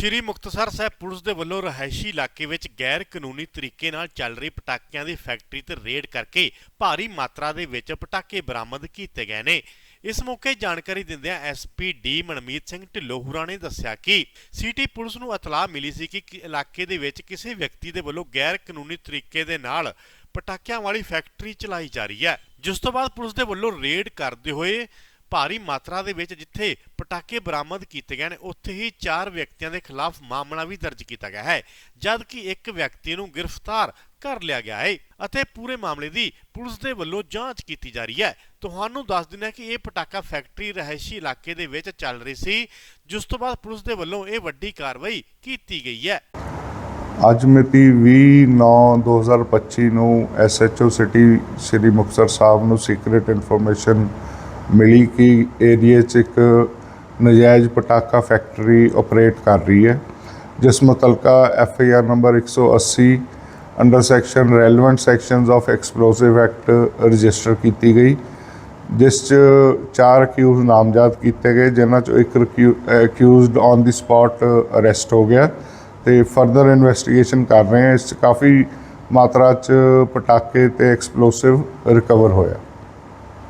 ਸ਼੍ਰੀ Muktsar Sahib police ਦੇ ਵੱਲੋਂ ਰਹਾਇਸ਼ੀ ਇਲਾਕੇ ਵਿੱਚ ਗੈਰ ਕਾਨੂੰਨੀ ਤਰੀਕੇ ਨਾਲ ਚੱਲ ਰਹੀ ਪਟਾਕਿਆਂ ਦੀ ਫੈਕਟਰੀ ਤੇ ਰੇਡ ਕਰਕੇ ਭਾਰੀ ਮਾਤਰਾ ਦੇ ਵਿੱਚ ਪਟਾਕੇ ਬਰਾਮਦ ਕੀਤੇ ਗਏ ਨੇ। ਇਸ ਮੌਕੇ ਜਾਣਕਾਰੀ ਦਿੰਦਿਆਂ ਐਸਪੀ ਡੀ ਮਨਮੀਤ ਸਿੰਘ ਢਿੱਲੋਹੂਰਾ ਨੇ ਦੱਸਿਆ ਕਿ ਸਿਟੀ ਪੁਲਿਸ ਨੂੰ ਇਤਲਾਹ ਮਿਲੀ ਸੀ ਕਿ ਇਲਾਕੇ ਦੇ ਵਿੱਚ ਕਿਸੇ ਵਿਅਕਤੀ ਦੇ ਵੱਲੋਂ ਗੈਰ ਕਾਨੂੰਨੀ ਤਰੀਕੇ ਦੇ ਨਾਲ ਪਟਾਕਿਆਂ ਵਾਲੀ ਫੈਕਟਰੀ ਚਲਾਈ ਜਾ ਰਹੀ ਹੈ। ਜਿਸ ਤੋਂ ਬਾਅਦ ਪੁਲਿਸ ਦੇ ਵੱਲੋਂ ਰੇਡ ਕਰਦੇ ਹੋਏ ਭਾਰੀ ਮਾਤਰਾ ਦੇ ਵਿੱਚ ਜਿੱਥੇ ਪਟਾਕੇ ਬਰਾਮਦ ਕੀਤੇ ਗਏ ਨੇ, ਉੱਥੇ ਹੀ 4 ਵਿਅਕਤੀਆਂ ਦੇ ਖਿਲਾਫ ਮਾਮਲਾ ਵੀ ਦਰਜ ਕੀਤਾ ਗਿਆ ਹੈ। ਜਦਕਿ ਇੱਕ ਵਿਅਕਤੀ ਨੂੰ ਗ੍ਰਿਫਤਾਰ ਕਰ ਲਿਆ ਗਿਆ ਹੈ ਅਤੇ ਪੂਰੇ ਮਾਮਲੇ ਦੀ ਪੁਲਿਸ ਦੇ ਵੱਲੋਂ ਜਾਂਚ ਕੀਤੀ ਜਾ ਰਹੀ ਹੈ, ਤੁਹਾਨੂੰ ਦੱਸ ਦਿੰਦੇ ਕਿ ਇਹ ਪਟਾਕਾ ਫੈਕਟਰੀ ਰਹਿਸ਼ੀ ਇਲਾਕੇ ਦੇ ਵਿੱਚ ਚੱਲ ਰਹੀ ਸੀ, ਜਿਸ ਤੋਂ ਬਾਅਦ ਪੁਲਿਸ ਦੇ ਵੱਲੋਂ ਇਹ ਵੱਡੀ ਕਾਰਵਾਈ ਕੀਤੀ ਗਈ ਹੈ। ਅੱਜ ਮਿਤੀ 20/9/2025 ਨੂੰ ਐਸਐਚਓ ਸਿਟੀ ਸ੍ਰੀ ਮੁਕਤਸਰ ਸਾਹਿਬ ਨੂੰ ਸੀਕ੍ਰੀਟ ਇਨਫੋਰਮੇਸ਼ਨ ਮਿਲੀ ਕਿ ਏਰੀਏ 'ਚ ਇੱਕ ਨਜਾਇਜ਼ ਪਟਾਕਾ ਫੈਕਟਰੀ ਆਪਰੇਟ ਕਰ ਰਹੀ ਹੈ, ਜਿਸ ਮੁਤਲਕਾ F I R number 180 under section relevant sections of explosive act register ਕੀਤੀ ਗਈ, ਜਿਸ 'ਚ ਚਾਰ ਅਕਿਊਜ਼ ਨਾਮਜ਼ਦ ਕੀਤੇ ਗਏ, ਜਿਨ੍ਹਾਂ 'ਚੋਂ ਇੱਕ accused on the spot arrest ਹੋ ਗਿਆ ਤੇ ਫਰਦਰ ਇਨਵੈਸਟੀਗੇਸ਼ਨ ਕਰ ਰਹੇ ਹਾਂ। ਇਸ 'ਚ ਕਾਫੀ ਮਾਤਰਾ 'ਚ ਪਟਾਕੇ ਤੇ ਐਕਸਪਲੋਸਿਵ ਰਿਕਵਰ ਹੋਇਆ।